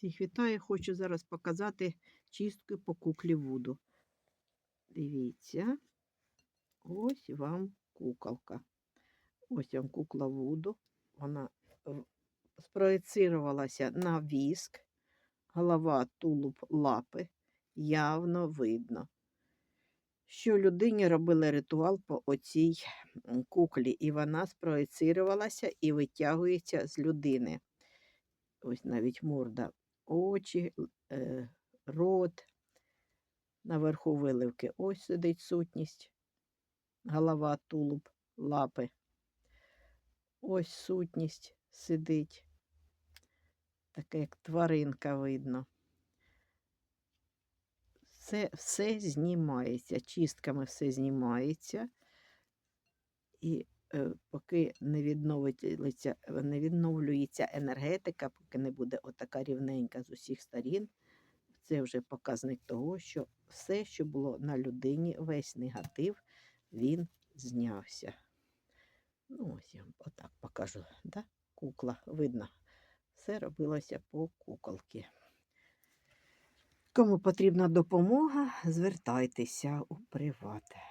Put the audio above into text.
Всіх вітаю, хочу зараз показати чистку по куклі Вуду. Дивіться, ось вам куколка. Ось вам кукла Вуду. Вона в- спроєцировалася на віск, голова, тулуб, лапи. Явно видно, що людині робили ритуал по оцій куклі, і вона спроєцировалася і витягується з людини. Ось навіть морда, очі, е, рот, наверху виливки. Ось сидить сутність, голова, тулуб, лапи. Ось сутність сидить. Таке, як тваринка видно. Все, все знімається, чистками все знімається. І поки не відновиться, не відновлюється енергетика, поки не буде отака рівненька з усіх сторін, це вже показник того, що все, що було на людині, весь негатив, він знявся. Ну, ось я вам отак покажу, да? кукла, видно. Все робилося по куколки. Кому потрібна допомога, звертайтеся у приват.